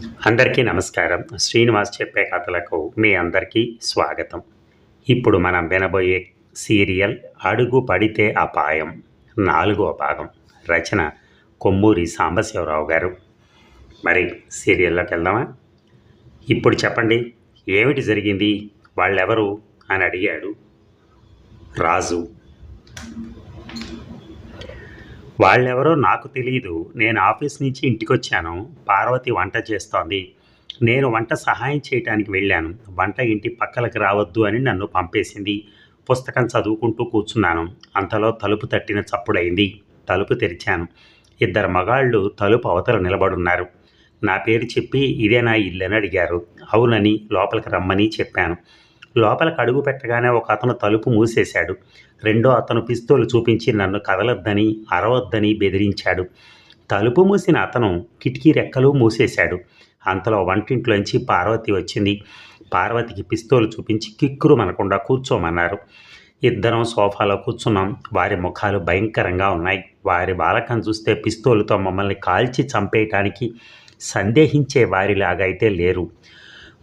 అందరికీ నమస్కారం. శ్రీనివాస్ చెప్పే కథలకు మీ అందరికీ స్వాగతం. ఇప్పుడు మనం వినబోయే సీరియల్ అడుగు పడితే అపాయం. నాలుగో భాగం. రచన కొమ్మూరి సాంబశివరావు గారు. మరి సీరియల్లోకి వెళ్దామా? ఇప్పుడు చెప్పండి ఏమిటి జరిగింది? వాళ్ళెవరు? అని అడిగాడు రాజు. వాళ్ళెవరో నాకు తెలియదు నేను ఆఫీస్ నుంచి ఇంటికి వచ్చాను పార్వతి వంట చేస్తోంది. నేను వంట సహాయం చేయడానికి వెళ్ళాను. వంట ఇంటి పక్కలకు రావద్దు అని నన్ను పంపేసింది. పుస్తకం చదువుకుంటూ కూర్చున్నాను. అంతలో తలుపు తట్టిన చప్పుడైంది. తలుపు తెరిచాను. ఇద్దరు మగాళ్ళు తలుపు అవతల నిలబడున్నారు. నా పేరు చెప్పి ఇదే నా ఇల్లని అడిగారు. అవునని లోపలికి రమ్మని చెప్పాను. లోపలికి అడుగు పెట్టగానే ఒక అతను తలుపు మూసేశాడు. రెండో అతను పిస్తోలు చూపించి నన్ను కదలొద్దని అరవద్దని బెదిరించాడు. తలుపు మూసిన అతను కిటికీ రెక్కలు మూసేశాడు. అంతలో వంటింట్లోంచి పార్వతి వచ్చింది. పార్వతికి పిస్తోలు చూపించి కిక్కురు మనకుండా కూర్చోమన్నారు. ఇద్దరం సోఫాలో కూర్చున్నాం. వారి ముఖాలు భయంకరంగా ఉన్నాయి. వారి బాలకం చూస్తే పిస్తోలుతో మమ్మల్ని కాల్చి చంపేయటానికి సందేహించే వారిలాగైతే లేరు.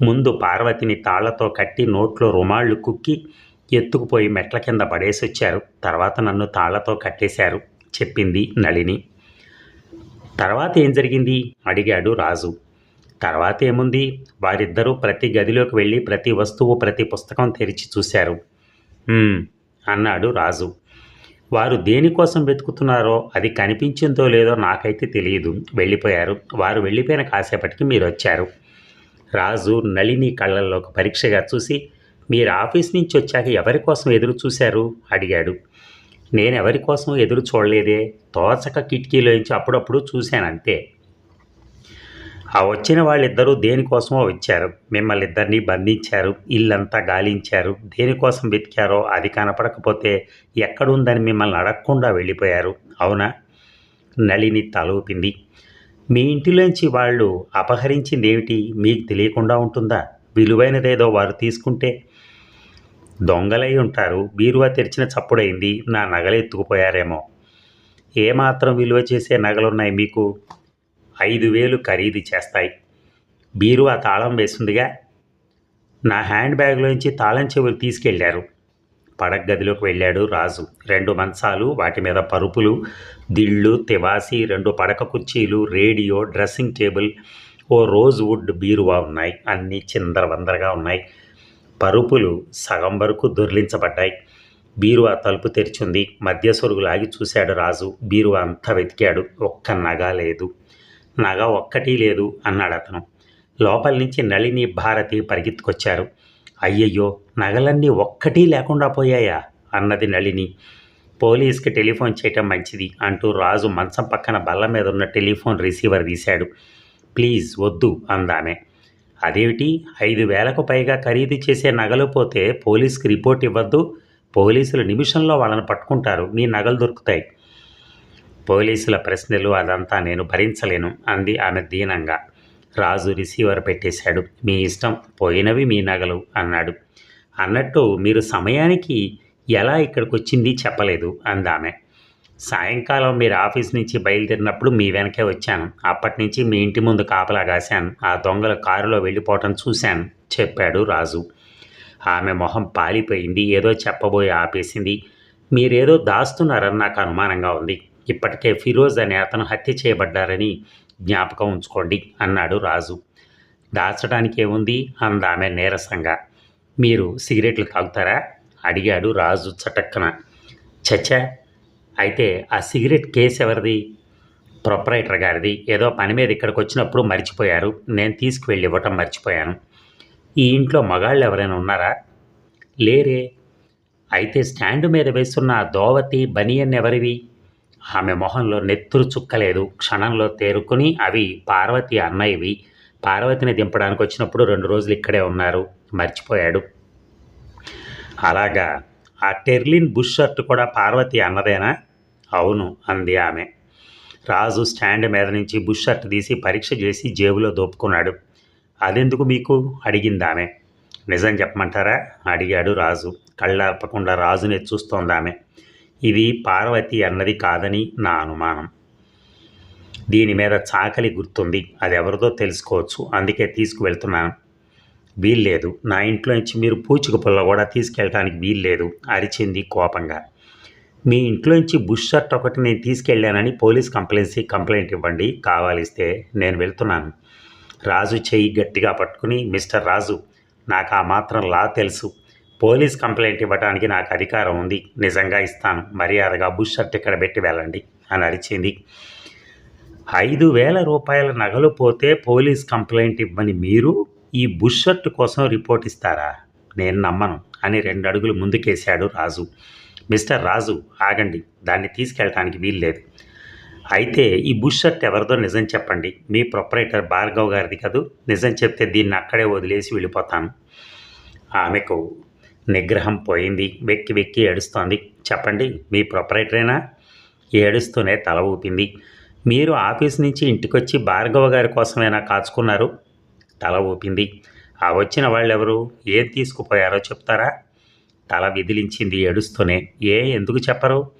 ముందు పార్వతిని తాళ్ళతో కట్టి నోట్లో రుమాళ్ళు కుక్కి ఎత్తుకుపోయి మెట్ల కింద పడేసి వచ్చారు తర్వాత నన్ను తాళ్ళతో కట్టేశారు చెప్పింది నళిని. తర్వాత ఏం జరిగింది? అడిగాడు రాజు. తర్వాత ఏముంది? వారిద్దరూ ప్రతి గదిలోకి వెళ్ళి ప్రతి వస్తువు ప్రతి పుస్తకం తెరిచి చూశారు. అన్నాడు రాజు. వారు దేనికోసం వెతుకుతున్నారో అది కనిపించిందో లేదో నాకైతే తెలియదు వెళ్ళిపోయారు. వారు వెళ్ళిపోయిన కాసేపటికి మీరు వచ్చారు రాజు నళిని కళ్ళల్లోకి పరీక్షగా చూసి మీరు ఆఫీస్ నుంచి వచ్చాక ఎవరి కోసం ఎదురు చూశారు? అడిగాడు. నేను ఎవరి కోసం ఎదురు చూడలేదే. తోచక కిటికీలోంచి అప్పుడప్పుడు చూశాను అంతే. ఆ వచ్చిన వాళ్ళిద్దరూ దేనికోసమో వచ్చారు. మిమ్మల్ని ఇద్దరిని బంధించారు. ఇల్లంతా గాలించారు. దేనికోసం వెతికారో అది కనపడకపోతే ఎక్కడుందని మిమ్మల్ని అడగకుండా వెళ్ళిపోయారు. అవునా? నళిని తలూపింది. మీ ఇంటిలోంచి వాళ్ళు అపహరించింది ఏమిటి మీకు తెలియకుండా ఉంటుందా? విలువైనదేదో వారు తీసుకుంటే దొంగలై ఉంటారు. బీరువా తెరిచిన చప్పుడైంది. నా నగలు ఎత్తుకుపోయారేమో. ఏమాత్రం విలువ చేసే నగలున్నాయి మీకు? ఐదు వేలు ఖరీదు చేస్తాయి. బీరువా తాళం వేసిందిగా నా హ్యాండ్ బ్యాగ్లోంచి తాళం చెవులు తీసుకెళ్ళారు పడక గదిలోకి వెళ్ళాడు రాజు. రెండు మంచాలు వాటి మీద పరుపులు దిళ్ళు తివాసి రెండు పడక కుర్చీలు రేడియో డ్రెస్సింగ్ టేబుల్ ఓ రోజ్ వుడ్ బీరువా ఉన్నాయి. అన్నీ చిందరవందరగా ఉన్నాయి. పరుపులు సగం వరకు దొర్లించబడ్డాయి. బీరువా తలుపు తెరిచింది. మధ్య సొరుగు లాగి చూశాడు రాజు. బీరువా అంతా వెతికాడు. ఒక్క నగ లేదు. నగ ఒక్కటి లేదు అన్నాడు అతను. లోపల నుంచి నళిని భారతి పరిగెత్తుకొచ్చారు. అయ్యయ్యో నగలన్నీ ఒక్కటీ లేకుండా పోయాయా? అన్నది నళిని. పోలీస్కి టెలిఫోన్ చేయటం మంచిది అంటూ రాజు మంచం పక్కన బల్ల మీద ఉన్న టెలిఫోన్ రిసీవర్ తీశాడు. ప్లీజ్ వద్దు అందామే. అదేమిటి? ఐదు వేలకు పైగా ఖరీదు చేసే నగలు పోతే పోలీస్కి రిపోర్ట్ ఇవ్వద్దు. పోలీసులు నిమిషంలో వాళ్ళని పట్టుకుంటారు. నీ నగలు దొరుకుతాయి. పోలీసుల ప్రశ్నలు అదంతా నేను భరించలేను అంది ఆమె దీనంగా. రాజు రిసీవర్ పెట్టేశాడు. మీ ఇష్టం. పోయినవి మీ నగలు అన్నాడు. అన్నట్టు మీరు సమయానికి ఎలా ఇక్కడికి వచ్చింది చెప్పలేదు అందామె. సాయంకాలం మీరు ఆఫీస్ నుంచి బయలుదేరినప్పుడు మీ వెనకే వచ్చాను. అప్పటి నుంచి మీ ఇంటి ముందు కాపలా కాశాను. ఆ దొంగల కారులో వెళ్ళిపోవటం చూశాను చెప్పాడు రాజు. ఆమె మొహం పాలిపోయింది ఏదో చెప్పబోయి ఆపేసింది. మీరేదో దాస్తున్నారని నాకు అనుమానంగా ఉంది. ఇప్పటికే ఫిరోజ్ అనే అతను హత్య చేయబడ్డారని జ్ఞాపకం ఉంచుకోండి అన్నాడు రాజు. దాచడానికి ఏముంది? అందామె నీరసంగా. మీరు సిగరెట్లు తాగుతారా? అడిగాడు రాజు చటక్కన. చచ్చా అయితే ఆ సిగరెట్ కేసు ఎవరిది? ప్రొపరైటర్ గారిది. ఏదో పని మీద ఇక్కడికి వచ్చినప్పుడు మర్చిపోయారు. నేను తీసుకువెళ్ళి ఇవ్వటం మర్చిపోయాను. ఈ ఇంట్లో మగాళ్ళు ఎవరైనా ఉన్నారా? లేరే. అయితే స్టాండ్ మీద వేస్తున్న దోవతి బనియన్ ఎవరివి? ఆమె మొహంలో నెత్తురు చుక్కలేదు. క్షణంలో తేరుకుని అవి పార్వతి అన్నయ్యవి. పార్వతిని దింపడానికి వచ్చినప్పుడు రెండు రోజులు ఇక్కడే ఉన్నారు. మర్చిపోయాడు. అలాగా. ఆ టెర్లిన్ బుష్ షర్ట్ కూడా పార్వతి అన్నదేనా? అవును అంది ఆమె. రాజు స్టాండ్ మీద నుంచి బుష్ షర్ట్ తీసి పరీక్ష చేసి జేబులో దోపుకున్నాడు. అదెందుకు మీకు? అడిగింది ఆమె. నిజం చెప్పమంటారా? అడిగాడు రాజు. కళ్ళార్పకుండా రాజునే చూస్తోంది ఆమె. ఇది పార్వతి అన్నది కాదని నా అనుమానం. దీని మీద చాకలి గుర్తుంది. అది ఎవరిదో తెలుసుకోవచ్చు. అందుకే తీసుకువెళ్తున్నాను. వీల్లేదు. నా ఇంట్లో నుంచి మీరు పూచిక పుల్ల కూడా తీసుకెళ్ళటానికి వీల్లేదు అరిచింది కోపంగా. మీ ఇంట్లోంచి బుష్ షర్ట్ ఒకటి నేను తీసుకెళ్ళానని పోలీస్ కంప్లైన్సీ కంప్లైంట్ ఇవ్వండి. కావాలిస్తే నేను వెళ్తున్నాను. రాజు చెయ్యి గట్టిగా పట్టుకుని మిస్టర్ రాజు నాకు ఆ మాత్రం లా తెలుసు. పోలీస్ కంప్లైంట్ ఇవ్వడానికి నాకు అధికారం ఉంది. నిజంగా ఇస్తాను. మర్యాదగా బుష్ షర్ట్ ఇక్కడ పెట్టి వెళ్ళండి అని అరిచింది. ఐదు వేల రూపాయల నగలు పోతే పోలీస్ కంప్లైంట్ ఇవ్వని మీరు ఈ బుష్ షర్ట్ కోసం రిపోర్ట్ ఇస్తారా? నేను నమ్మను అని రెండు అడుగులు ముందుకేశాడు రాజు. మిస్టర్ రాజు ఆగండి. దాన్ని తీసుకెళ్ళటానికి వీల్లేదు. అయితే ఈ బుష్ షర్ట్ ఎవరిదో నిజం చెప్పండి. మీ ప్రొపరేటర్ భార్గవ్ గారిది కదూ? నిజం చెప్తే దీన్ని అక్కడే వదిలేసి వెళ్ళిపోతాను. ఆమెకు నిగ్రహం పోయింది. వెక్కి వెక్కి ఏడుస్తోంది. చెప్పండి మీ ప్రొపరేటరేనా? ఏడుస్తూనే తల ఊపింది. మీరు ఆఫీస్ నుంచి ఇంటికొచ్చి భార్గవ గారి కోసమేనా కాచుకున్నారు? తల ఊపింది. ఆ వచ్చిన వాళ్ళెవరు? ఏం తీసుకుపోయారో చెప్తారా? తల విదిలించింది ఏడుస్తూనే. ఏ ఎందుకు చెప్పరు?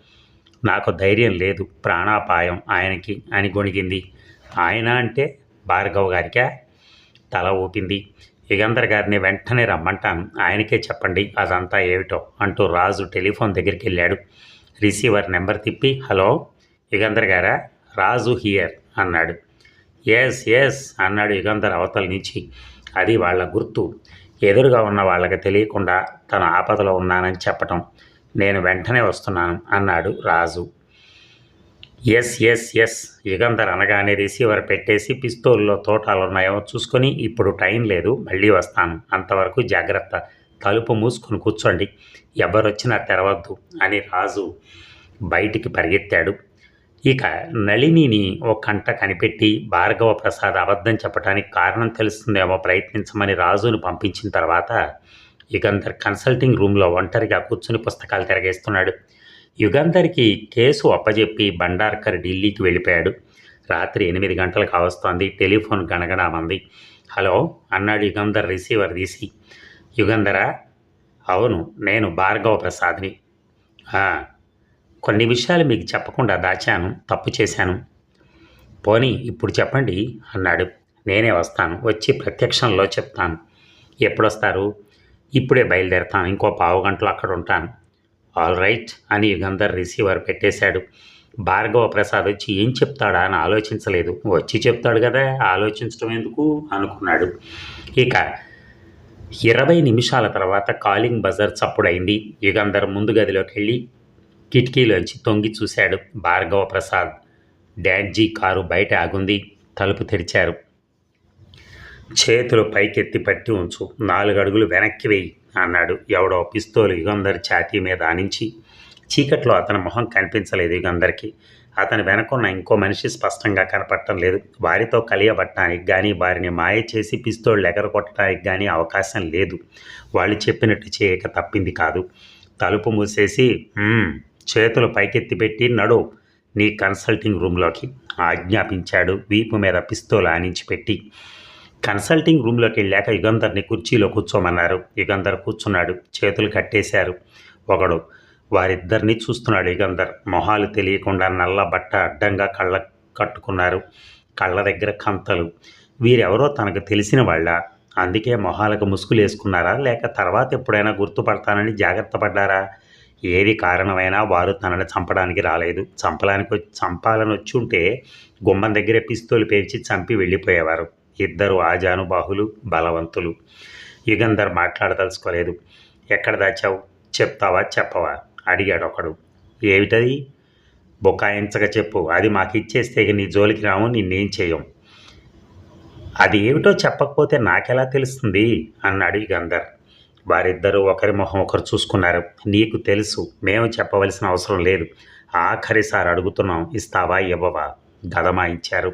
నాకు ధైర్యం లేదు. ప్రాణాపాయం ఆయనకి అని గొణిగింది. ఆయన అంటే భార్గవ్ గారికా? తల ఊపింది. యుగంధర్ గారిని వెంటనే రమ్మంటాను. ఆయనకే చెప్పండి అదంతా ఏమిటో అంటూ రాజు టెలిఫోన్ దగ్గరికి వెళ్ళాడు రిసీవర్ నెంబర్ తిప్పి హలో యుగంధర్ గారా? రాజు హియర్ అన్నాడు. ఎస్ ఎస్ అన్నాడు యుగంధర్ అవతల నుంచి. అది వాళ్ళ గుర్తు. ఎదురుగా ఉన్న వాళ్ళకి తెలియకుండా తన ఆపదలో ఉన్నానని చెప్పటం. నేను వెంటనే వస్తున్నాను అన్నాడు Raju. Yes yes yes Yugandhar అనగానే రిసీవర్ పెట్టేసి పిస్తోల్లో తోటాలు ఉన్నాయో చూసుకొని ఇప్పుడు టైం లేదు మళ్ళీ వస్తాను. అంతవరకు జాగ్రత్త. తలుపు మూసుకొని కూర్చోండి. ఎవరొచ్చినా తెరవద్దు అని రాజు బయటికి పరిగెత్తాడు. ఇక నళినిని ఓ కంట కనిపెట్టి భార్గవ ప్రసాద్ అబద్ధం చెప్పడానికి కారణం తెలుస్తుందేమో ప్రయత్నించమని రాజును పంపించిన తర్వాత యుగంధర్ కన్సల్టింగ్ రూమ్లో ఒంటరిగా కూర్చుని పుస్తకాలు తిరగేస్తున్నాడు. యుగంధర్కి కేసు అప్పజెప్పి బండార్కర్ ఢిల్లీకి వెళ్ళిపోయాడు. రాత్రి ఎనిమిది గంటలకు కావస్తోంది టెలిఫోన్ గణగణమంది హలో అన్నాడు యుగంధర్ రిసీవర్ తీసి. యుగంధరా? అవును నేను భార్గవ ప్రసాద్ని. కొన్ని విషయాలు మీకు చెప్పకుండా దాచాను తప్పు చేశాను. పోనీ ఇప్పుడు చెప్పండి అన్నాడు. నేనే వస్తాను వచ్చి ప్రత్యక్షంలో చెప్తాను. ఎప్పుడొస్తారు? ఇప్పుడే బయలుదేరతాను ఇంకో పావు గంటలో అక్కడ ఉంటాను. ఆల్ రైట్ అని యుగంధర్ రిసీవర్ పెట్టేశాడు. భార్గవ ప్రసాద్ వచ్చి ఏం చెప్తాడా? అని ఆలోచించలేదు. వచ్చి చెప్తాడు కదా ఆలోచించడం ఎందుకు? అనుకున్నాడు. ఇక ఇరవై నిమిషాల తర్వాత కాలింగ్ బజర్ చప్పుడైంది. యుగంధర్ ముందు గదిలోకి వెళ్ళి కిటికీలోంచి తొంగి చూశాడు భార్గవ ప్రసాద్. డాడ్జీ కారు బయట ఆగుంది. తలుపు తెరిచారు. చేతులు పైకెత్తి పట్టి ఉంచు. నాలుగు అడుగులు వెనక్కి వెయ్యి అన్నాడు ఎవడో పిస్తోలు యుగంధర్ ఛాతీ మీద ఆనించి. చీకట్లో అతని మొహం కనిపించలేదు యుగంధర్కి. అతని వెనకున్న ఇంకో మనిషి స్పష్టంగా కనపడటం లేదు. వారితో కలియబట్టడానికి కానీ వారిని మాయ చేసి పిస్తోళ్ళు ఎగరగొట్టడానికి కానీ అవకాశం లేదు. వాళ్ళు చెప్పినట్టు చేయక తప్పింది కాదు. తలుపు మూసేసి చేతులు పైకెత్తి పెట్టి నడు నీ కన్సల్టింగ్ రూమ్లోకి ఆజ్ఞాపించాడు. వీపు మీద పిస్తోలు ఆనించి పెట్టి కన్సల్టింగ్ రూమ్లోకి వెళ్ళాక యుగంధర్ని కుర్చీలో కూర్చోమన్నారు. యుగంధర్ కూర్చున్నాడు. చేతులు కట్టేశారు. ఒకడు వారిద్దరిని చూస్తున్నాడు యుగంధర్. మొహాలు తెలియకుండా నల్ల బట్ట అడ్డంగా కళ్ళ కట్టుకున్నారు. కళ్ళ దగ్గర కంతలు. వీరెవరో తనకు తెలిసిన వాళ్ళ? అందుకే మొహాలకు ముసుగులు వేసుకున్నారా లేక తర్వాత ఎప్పుడైనా గుర్తుపడతానని జాగ్రత్త పడ్డారా? ఏది కారణమైనా వారు తనని చంపడానికి రాలేదు. చంపడానికి చంపాలని వచ్చి ఉంటే గుమ్మం దగ్గరే పిస్తోలు పేర్చి చంపి వెళ్ళిపోయేవారు. ఇద్దరు ఆజానుబాహులు బలవంతులు. యుగంధర్ మాట్లాడదలుచుకోలేదు. ఎక్కడ దాచావు? చెప్తావా? చెప్పవా? అడిగాడు ఒకడు ఏమిటది? బుకాయించగా చెప్పు. అది మాకు ఇచ్చేస్తే నీ జోలికి రాము నిన్నేం చేయం? అది ఏమిటో చెప్పకపోతే నాకెలా తెలుస్తుంది? అన్నాడు యుగంధర్. వారిద్దరూ ఒకరి మొహం ఒకరు చూసుకున్నారు. నీకు తెలుసు మేము చెప్పవలసిన అవసరం లేదు. ఆఖరిసారి అడుగుతున్నాం ఇస్తావా ఇవ్వవా? గదమా ఇచ్చారు.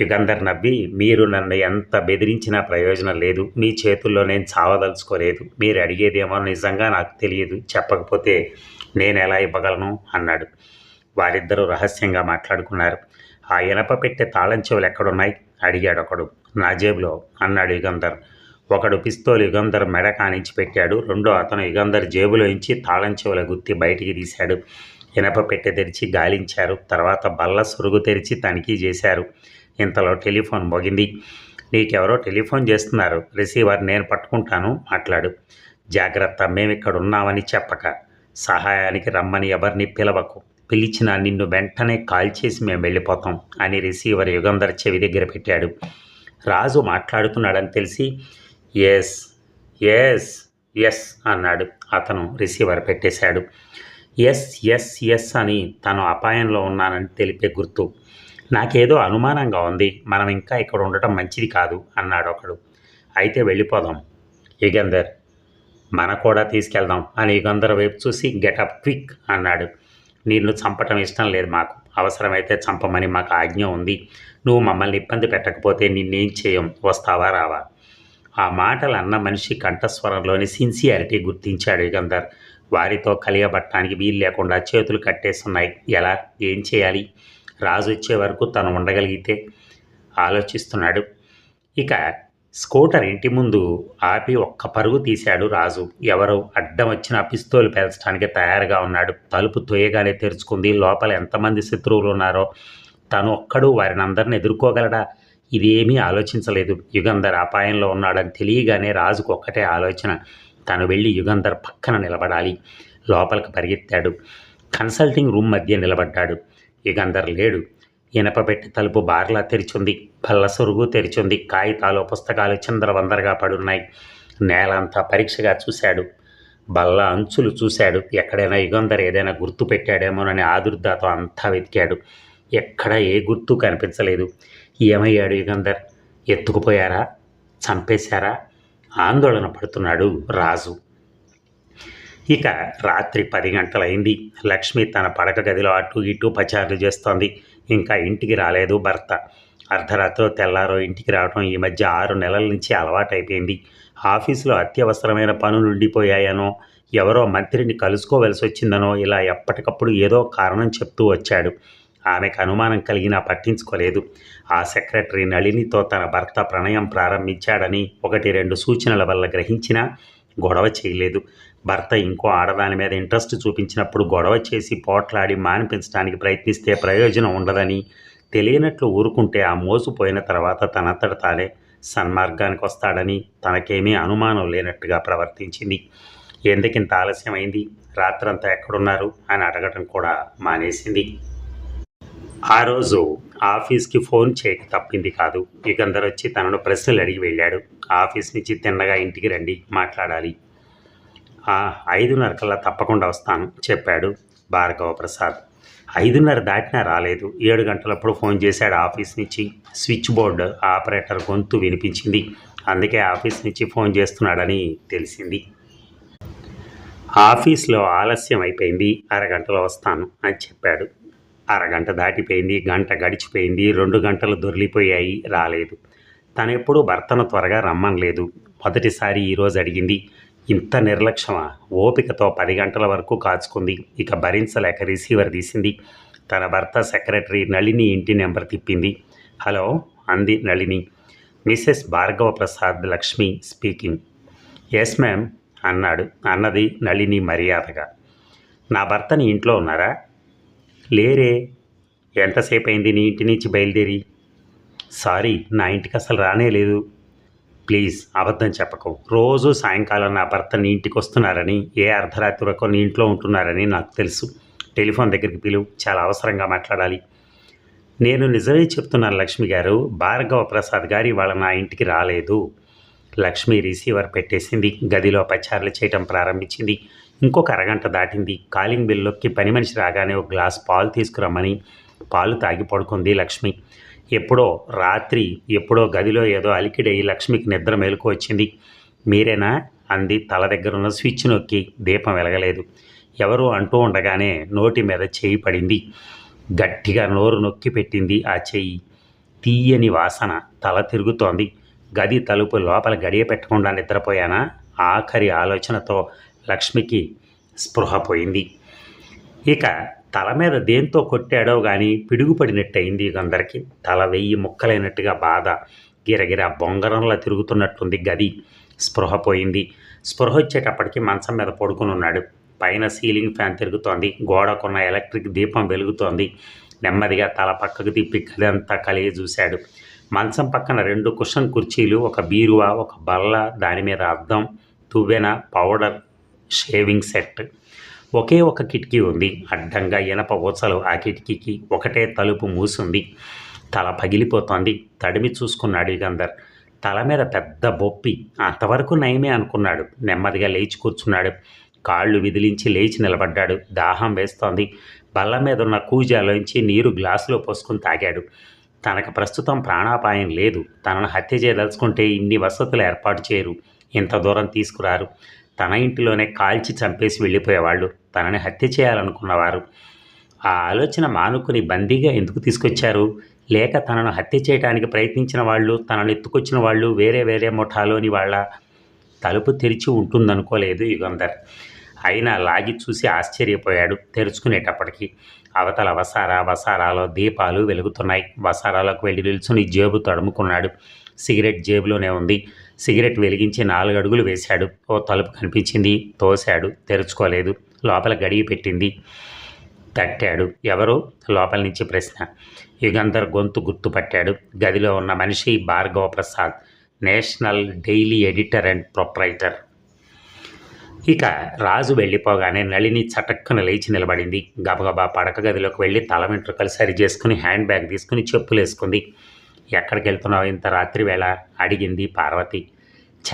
యుగంధర్ నవ్వి మీరు నన్ను ఎంత బెదిరించినా ప్రయోజనం లేదు. మీ చేతుల్లో నేను చావదలుచుకోలేదు. మీరు అడిగేదేమో నిజంగా నాకు తెలియదు. చెప్పకపోతే నేను ఎలా ఇవ్వగలను? అన్నాడు. వారిద్దరూ రహస్యంగా మాట్లాడుకున్నారు. ఆ ఇనప పెట్టే తాళం చెవులు ఎక్కడున్నాయి? అడిగాడు ఒకడు. నా జేబులో అన్నాడు యుగంధర్. ఒకడు పిస్తోల్ యుగంధర్ మెడ కానించి పెట్టాడు. రెండో అతను యుగంధర్ జేబులో ఇంచి తాళం చెవుల గుత్తి బయటికి తీశాడు. ఇనప పెట్టె తెరిచి గాలించారు. తర్వాత బల్ల సొరుగు తెరిచి తనిఖీ చేశారు. ఇంతలో టెలిఫోన్ మోగింది. నీకెవరో టెలిఫోన్ చేస్తున్నారు. రిసీవర్ నేను పట్టుకుంటాను మాట్లాడు. జాగ్రత్త మేమిక్కడ ఉన్నామని చెప్పక. సహాయానికి రమ్మని ఎవరిని పిలవకు. పిలిచిన నిన్ను వెంటనే కాల్ చేసి మేము వెళ్ళిపోతాం అని రిసీవర్ యుగంధర్ చెవి దగ్గర పెట్టాడు. రాజు మాట్లాడుతున్నాడని తెలిసి ఎస్ ఎస్ ఎస్ అన్నాడు. అతను రిసీవర్ పెట్టేశాడు. ఎస్ ఎస్ ఎస్ అని తను అపాయంలో ఉన్నానని తెలిపే గుర్తు. నాకేదో అనుమానంగా ఉంది. మనం ఇంకా ఇక్కడ ఉండటం మంచిది కాదు అన్నాడు ఒకడు. అయితే వెళ్ళిపోదాం. యుగంధర్ మన కూడా తీసుకెళ్దాం అని యుగంధర్ వైపు చూసి గెటప్ క్విక్ అన్నాడు. నిన్ను చంపటం ఇష్టం లేదు మాకు. అవసరమైతే చంపమని మాకు ఆజ్ఞ ఉంది. నువ్వు మమ్మల్ని ఇబ్బంది పెట్టకపోతే నిన్నేం చేయం? వస్తావా రావా? ఆ మాటలు అన్న మనిషి కంఠస్వరంలోని సిన్సియారిటీ గుర్తించాడు యుగంధర్ వారితో కలియబట్టడానికి వీలు లేకుండా చేతులు కట్టేస్తున్నాయి ఎలా? ఏం చేయాలి? రాజు వచ్చే వరకు తను ఉండగలిగితే? ఆలోచిస్తున్నాడు. ఇక స్కూటర్ ఇంటి ముందు ఆపి ఒక్క పరుగు తీశాడు రాజు. ఎవరు అడ్డం వచ్చిన పిస్తోలు పేల్చడానికి తయారుగా ఉన్నాడు. తలుపు తొయ్యగానే తెరుచుకుంది. లోపల ఎంతమంది శత్రువులు ఉన్నారో తను ఒక్కడు వారిని అందరిని ఎదుర్కోగలడా? ఇదేమీ ఆలోచించలేదు. యుగంధర్ అపాయంలో ఉన్నాడని తెలియగానే రాజుకు ఒక్కటే ఆలోచన. తను వెళ్ళి యుగంధర్ పక్కన నిలబడాలి. లోపలికి పరిగెత్తాడు. కన్సల్టింగ్ రూమ్ మధ్య నిలబడ్డాడు. యుగంధర్ లేడు. ఇనపబెట్టి తలుపు బార్లా తెరిచుంది. బల్ల సొరుగు తెరిచుంది. కాగితాలు పుస్తకాలు చిందరవందరగా పడున్నాయి. నేలంతా పరీక్షగా చూశాడు. బల్ల అంచులు చూశాడు. ఎక్కడైనా యుగంధర్ ఏదైనా గుర్తు పెట్టాడేమోనని ఆదుర్దాతో అంతా వెతికాడు. ఎక్కడా ఏ గుర్తు కనిపించలేదు. ఏమయ్యాడు యుగంధర్? ఎత్తుకుపోయారా? చంపేశారా? ఆందోళన పడుతున్నాడు రాజు. ఇక రాత్రి పది గంటలైంది. లక్ష్మి తన పడక గదిలో అటు ఇటు పచారులు చేస్తోంది. ఇంకా ఇంటికి రాలేదు భర్త. అర్ధరాత్రో తెల్లారో ఇంటికి రావడం ఈ మధ్య ఆరు నెలల నుంచి అలవాటైపోయింది. ఆఫీసులో అత్యవసరమైన పనులు ఉండిపోయాయనో ఎవరో మంత్రిని కలుసుకోవలసి వచ్చిందనో ఇలా ఎప్పటికప్పుడు ఏదో కారణం చెప్తూ వచ్చాడు. ఆమెకు అనుమానం కలిగినా పట్టించుకోలేదు. ఆ సెక్రటరీ నళినితో తన భర్త ప్రణయం ప్రారంభించాడని ఒకటి రెండు సూచనల వల్ల గ్రహించినా గొడవ చేయలేదు. భర్త ఇంకో ఆడదాని మీద ఇంట్రెస్ట్ చూపించినప్పుడు గొడవ చేసి పోట్లాడి మానిపించడానికి ప్రయత్నిస్తే ప్రయోజనం ఉండదని తెలియనట్లు ఊరుకుంటే ఆ మోసుపోయిన తర్వాత తనంతట తానే సన్మార్గానికి వస్తాడని తనకేమీ అనుమానం లేనట్టుగా ప్రవర్తించింది. ఎందుకింత ఆలస్యమైంది? రాత్రంతా ఎక్కడున్నారు? అని అడగటం కూడా మానేసింది. ఆ రోజు ఆఫీస్కి ఫోన్ చేయక తప్పింది కాదు. యుగంధర్ వచ్చి తనను ప్రశ్నలు అడిగి వెళ్ళాడు. ఆఫీస్ నుంచి తిన్నగా ఇంటికి రండి మాట్లాడాలి. ఐదున్నర కల్లా తప్పకుండా వస్తాను చెప్పాడు భార్గవ ప్రసాద్ ఐదున్నర దాటినా రాలేదు. ఏడు గంటలప్పుడు ఫోన్ చేశాడు ఆఫీస్ నుంచి. స్విచ్ బోర్డు ఆపరేటర్ గొంతు వినిపించింది. అందుకే ఆఫీస్ నుంచి ఫోన్ చేస్తున్నాడని తెలిసింది. ఆఫీస్లో ఆలస్యం అయిపోయింది. అరగంటలో వస్తాను అని చెప్పాడు. అరగంట దాటిపోయింది గంట గడిచిపోయింది రెండు గంటలు దొర్లిపోయాయి రాలేదు. తను ఎప్పుడూ భర్తను త్వరగా రమ్మనలేదు. మొదటిసారి ఈరోజు అడిగింది ఇంత నిర్లక్ష్యమా? ఓపికతో పది గంటల వరకు కాచుకుంది ఇక భరించలేక రిసీవర్ తీసింది. తన భర్త సెక్రటరీ నళిని ఇంటి నెంబర్ తిప్పింది. హలో అంది Nalini. Mrs Bhargava Prasad Lakshmi speaking. Yes ma'am అన్నాడు అన్నది నళిని మర్యాదగా. నా భర్తని ఇంట్లో ఉన్నారా? లేరే ఎంతసేపు అయింది నీ ఇంటి నుంచి బయలుదేరి? సారీ నా ఇంటికి అసలు రానే లేదు. ప్లీజ్ అబద్ధం చెప్పకు. రోజు సాయంకాలం నా భర్త నీ ఇంటికి వస్తున్నారని ఏ అర్ధరాత్రి వరకు నీ ఇంట్లో ఉంటున్నారని నాకు తెలుసు. టెలిఫోన్ దగ్గరికి పిలువు చాలా అవసరంగా మాట్లాడాలి. నేను నిజమే చెప్తున్నాను లక్ష్మి గారు భార్గవ ప్రసాద్ గారి వాళ్ళ నా ఇంటికి రాలేదు. లక్ష్మి రిసీవర్ పెట్టేసింది గదిలో పచారులు చేయటం ప్రారంభించింది. ఇంకొక అరగంట దాటింది. కాలింగ్ బిల్లుకి పని మనిషి రాగానే ఒక గ్లాస్ పాలు తీసుకురమ్మని పాలు తాగి పడుకుంది లక్ష్మి. ఎప్పుడో రాత్రి ఎప్పుడో గదిలో ఏదో అలికిడయి లక్ష్మికి నిద్ర మేలుకు వచ్చింది. మీరేనా? అంది తల దగ్గర ఉన్న స్విచ్ నొక్కి. దీపం వెలగలేదు. ఎవరు అంటూ ఉండగానే నోటి మీద చేయి పడింది. గట్టిగా నోరు నొక్కి పెట్టింది ఆ చెయ్యి తీయని వాసన తల తిరుగుతోంది. గది తలుపు లోపల గడియ పెట్టకుండా నిద్రపోయానా? ఆఖరి ఆలోచనతో లక్ష్మికి స్పృహ పోయింది. ఇక తల మీద దేంతో కొట్టాడో గాని పిడుగుపడినట్టయింది అందరికీ. తల వెయ్యి ముక్కలైనట్టుగా బాధ గిరగిర బొంగరంలా తిరుగుతున్నట్టుంది గది. స్పృహ పోయింది. స్పృహ వచ్చేటప్పటికి మంచం మీద పడుకుని ఉన్నాడు. పైన సీలింగ్ ఫ్యాన్ తిరుగుతోంది. గోడకున్న ఎలక్ట్రిక్ దీపం వెలుగుతోంది. నెమ్మదిగా తల పక్కకు తిప్పి గదంతా కలిగి చూశాడు. మంచం పక్కన రెండు కుషన్ కుర్చీలు ఒక బీరువా ఒక బల్ల దాని మీద అద్దం తువ్వెన పౌడర్ షేవింగ్ సెట్. ఒకే ఒక కిటికీ ఉంది. అడ్డంగా ఇనప ఊచలు ఆ కిటికీకి ఒకటే తలుపు మూసుంది. తల పగిలిపోతోంది. తడిమి చూసుకున్నాడు యుగంధర్ తల మీద పెద్ద బొప్పి. అంతవరకు నయమే అనుకున్నాడు. నెమ్మదిగా లేచి కూర్చున్నాడు. కాళ్ళు విదిలించి లేచి నిలబడ్డాడు. దాహం వేస్తోంది. బల్ల మీద ఉన్న కూజాలోంచి నీరు గ్లాసులో పోసుకుని తాగాడు. తనకు ప్రస్తుతం ప్రాణాపాయం లేదు. తనను హత్య చేయదలుచుకుంటే ఇన్ని వసతులు ఏర్పాటు చేయరు. ఇంత దూరం తీసుకురారు. తన ఇంటిలోనే కాల్చి చంపేసి వెళ్ళిపోయేవాళ్ళు. తనని హత్య చేయాలనుకున్నవారు ఆ ఆలోచన మానుకుని బందీగా ఎందుకు తీసుకొచ్చారు? లేక తనను హత్య చేయడానికి ప్రయత్నించిన వాళ్ళు తనను ఎత్తుకొచ్చిన వాళ్ళు వేరే వేరే ముఠాలోని వాళ్ళ తలుపు తెరిచి ఉంటుందనుకోలేదు యుగంధర్. అయినా లాగి చూసి ఆశ్చర్యపోయాడు తెరుచుకునేటప్పటికి. అవతల వసారా వసారాలో దీపాలు వెలుగుతున్నాయి. వసారాలోకి వెళ్ళి నిల్చుని జేబు తడుముకున్నాడు. సిగరెట్ జేబులోనే ఉంది. సిగరెట్ వెలిగించి నాలుగు అడుగులు వేశాడు. ఓ తలుపు కనిపించింది. తోశాడు. తెరుచుకోలేదు. లోపల గడిగి పెట్టింది. తట్టాడు. ఎవరు? లోపల నుంచి ప్రశ్న. యుగంధర్ గొంతు గుర్తుపట్టాడు. గదిలో ఉన్న మనిషి Bhargava Prasad national daily editor and proprietor. ఇక రాజు వెళ్ళిపోగానే నళిని చటక్కున లేచి నిలబడింది. గబగబా పడక గదిలోకి వెళ్ళి తల వెంట్రుకలు సరి చేసుకుని హ్యాండ్ బ్యాగ్ తీసుకుని చెప్పులు వేసుకుంది ఎక్కడికి వెళ్తున్నావు? ఇంత రాత్రి వేళ అడిగింది పార్వతి.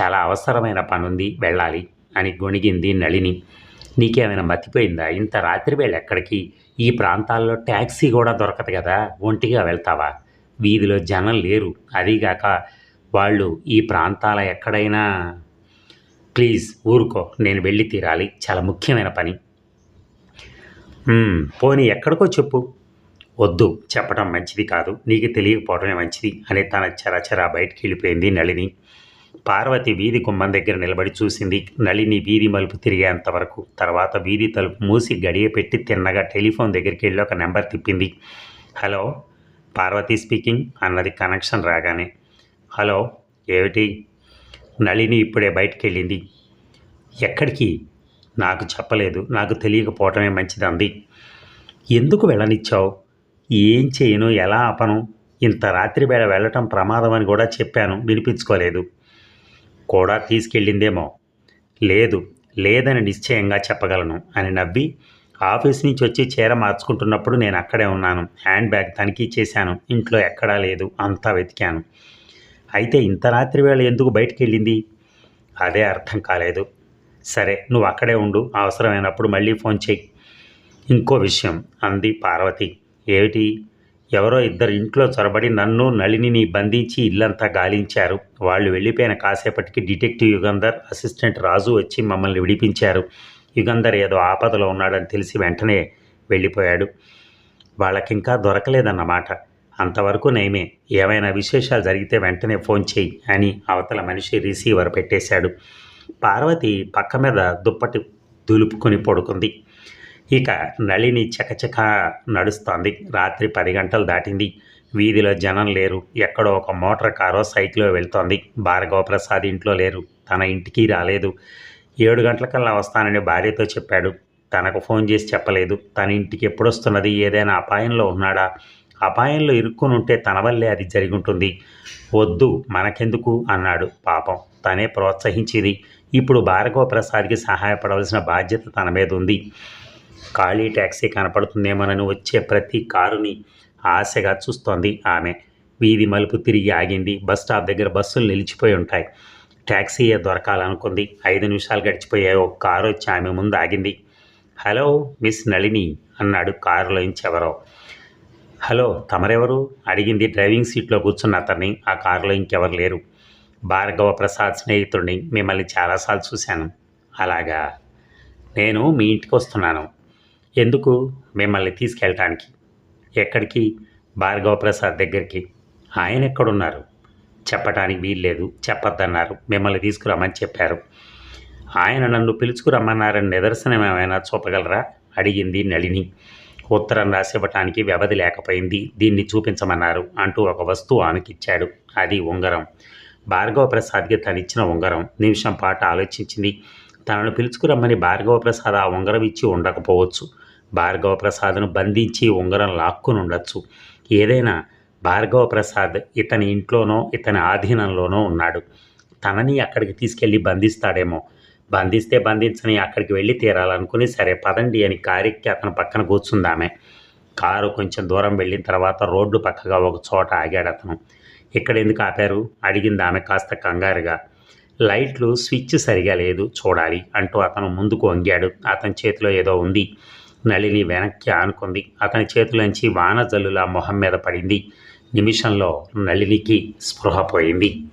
చాలా అవసరమైన పనుంది వెళ్ళాలి అని గొణిగింది నళిని. నీకేమైనా మతిపోయిందా? ఇంత రాత్రి వేళ ఎక్కడికి? ఈ ప్రాంతాల్లో ట్యాక్సీ కూడా దొరకదు కదా ఒంటిగా వెళ్తావా? వీధిలో జనం లేరు. అదీగాక వాళ్ళు ఈ ప్రాంతాల ఎక్కడైనా ప్లీజ్ ఊరుకో నేను వెళ్ళి తీరాలి. చాలా ముఖ్యమైన పని. పోనీ ఎక్కడికో చెప్పు. వద్దు చెప్పడం మంచిది కాదు. నీకు తెలియకపోవడమే మంచిది అని తన చరచరా బయటికి వెళ్ళిపోయింది నళిని. పార్వతి వీధి గుమ్మం దగ్గర నిలబడి చూసింది. నళిని వీధి మలుపు తిరిగేంత వరకు తర్వాత వీధి తలుపు మూసి గడియ పెట్టి తిన్నగా టెలిఫోన్ దగ్గరికి వెళ్ళి ఒక నెంబర్ తిప్పింది. హలో పార్వతి స్పీకింగ్ అన్నది కనెక్షన్ రాగానే. హలో ఏమిటి? నళిని ఇప్పుడే బయటికి వెళ్ళింది ఎక్కడికి? నాకు చెప్పలేదు నాకు తెలియకపోవటమే మంచిది అంది. ఎందుకు వెళ్ళనిచ్చావు? ఏం చేయను ఎలా ఆపను? ఇంత రాత్రి వేళ వెళ్ళటం ప్రమాదం అని కూడా చెప్పాను. వినిపించుకోలేదు. కూడా తీసుకెళ్ళిందేమో? లేదు లేదని నిశ్చయంగా చెప్పగలను అని నవ్వి ఆఫీస్ నుంచి వచ్చి చీర మార్చుకుంటున్నప్పుడు నేను అక్కడే ఉన్నాను. హ్యాండ్ బ్యాగ్ తనిఖీ చేశాను. ఇంట్లో ఎక్కడా లేదు. అంతా వెతికాను. అయితే ఇంత రాత్రి వేళ ఎందుకు బయటికి వెళ్ళింది అదే అర్థం కాలేదు. సరే నువ్వు అక్కడే ఉండు. అవసరమైనప్పుడు మళ్ళీ ఫోన్ చేయి ఇంకో విషయం అంది పార్వతి. ఏమిటి? ఎవరో ఇద్దరు ఇంట్లో చొరబడి నన్ను నళినిని బంధించి ఇల్లంతా గాలించారు. వాళ్ళు వెళ్ళిపోయిన కాసేపటికి డిటెక్టివ్ యుగంధర్ అసిస్టెంట్ రాజు వచ్చి మమ్మల్ని విడిపించారు. యుగంధర్ ఏదో ఆపదలో ఉన్నాడని తెలిసి వెంటనే వెళ్ళిపోయాడు. వాళ్ళకింకా దొరకలేదన్నమాట. అంతవరకు నయమే ఏమైనా విశేషాలు జరిగితే వెంటనే ఫోన్ చెయ్యి అని అవతల మనిషి రిసీవర్ పెట్టేశాడు. పార్వతి పక్క మీద దుప్పటి దులుపుకొని పడుకుంది. ఇక నళిని చకచక నడుస్తోంది. రాత్రి పది గంటలు దాటింది. వీధిలో జనం లేరు. ఎక్కడో ఒక మోటార్ కారో సైకిలో వెళ్తోంది. భార్గవప్రసాద్ ఇంట్లో లేరు. తన ఇంటికి రాలేదు. ఏడు గంటలకల్లా వస్తానని భార్యతో చెప్పాడు. తనకు ఫోన్ చేసి చెప్పలేదు. తన ఇంటికి ఎప్పుడొస్తున్నది? ఏదైనా అపాయంలో ఉన్నాడా? అపాయంలో ఇరుక్కుని ఉంటే తన వల్లే అది జరిగి ఉంటుంది వద్దు మనకెందుకు? అన్నాడు. పాపం. తనే ప్రోత్సహించేది. ఇప్పుడు భార్గవ ప్రసాద్కి సహాయపడవలసిన బాధ్యత తన మీద ఉంది. ఖాళీ ట్యాక్సీ కనపడుతుందేమోనని వచ్చే ప్రతి కారుని ఆశగా చూస్తోంది ఆమె. వీధి మలుపు తిరిగి ఆగింది. బస్ స్టాప్ దగ్గర బస్సులు నిలిచిపోయి ఉంటాయి. ట్యాక్సీయే దొరకాలనుకుంది. ఐదు నిమిషాలు గడిచిపోయాయో. ఒక కారు వచ్చి ఆమె ముందు ఆగింది. హలో మిస్ నళిని అన్నాడు కారులోంచి ఎవరో. హలో తమరెవరు? అడిగింది డ్రైవింగ్ సీట్లో కూర్చున్న అతన్ని. ఆ కారులో ఇంకెవరు లేరు. భార్గవ ప్రసాద్ స్నేహితుడిని మిమ్మల్ని చాలాసార్లు చూశాను. అలాగా? నేను మీ ఇంటికి వస్తున్నాను. ఎందుకు మిమ్మల్ని తీసుకెళ్ళటానికి? ఎక్కడికి? భార్గవ ప్రసాద్ దగ్గరికి. ఆయన ఎక్కడున్నారు? చెప్పటానికి వీల్లేదు చెప్పొద్దన్నారు. మిమ్మల్ని తీసుకురమ్మని చెప్పారు. ఆయన నన్ను పిలుచుకురమ్మన్నారని నిదర్శనం ఏమైనా చూపగలరా? అడిగింది నళిని. ఉత్తరం రాసివ్వటానికి వ్యవధి లేకపోయింది. దీన్ని చూపించమన్నారు అంటూ ఒక వస్తువు ఆమెకిచ్చాడు. అది ఉంగరం. భార్గవ ప్రసాద్కి తనిచ్చిన ఉంగరం. నిమిషం పాటు ఆలోచించింది. తనను పిలుచుకురమ్మని భార్గవ ప్రసాద్ ఆ ఉంగరం ఇచ్చి ఉండకపోవచ్చు. భార్గవ ప్రసాద్ను బంధించి ఉంగరం లాక్కునుండొచ్చు ఏదైనా భార్గవ ప్రసాద్ ఇతని ఇంట్లోనో ఇతని ఆధీనంలోనో ఉన్నాడు. తనని అక్కడికి తీసుకెళ్ళి బంధిస్తాడేమో. బంధిస్తే బంధించని అక్కడికి వెళ్ళి తీరాలనుకుని సరే పదండి అని కారెక్కి అతను పక్కన కూర్చుందామె. కారు కొంచెం దూరం వెళ్ళిన తర్వాత రోడ్డు పక్కగా ఒక చోట ఆగాడు అతను. ఇక్కడ ఎందుకు ఆపారు? అడిగింది ఆమె కాస్త కంగారుగా. లైట్లు స్విచ్ సరిగా లేదు చూడాలి అంటూ అతను ముందుకు వంగాడు. అతని చేతిలో ఏదో ఉంది. నళిని వెనక్కి ఆనుకుంది. అతని చేతిలోంచి వానజల్లులా మొహం మీద పడింది. నిమిషంలో నళినికి స్పృహ పోయింది.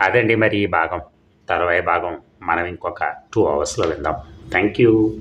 అదండి మరి ఈ భాగం. తర్వాయి భాగం. మనం ఇంకొక టూ అవర్స్లో విందాం. Thank you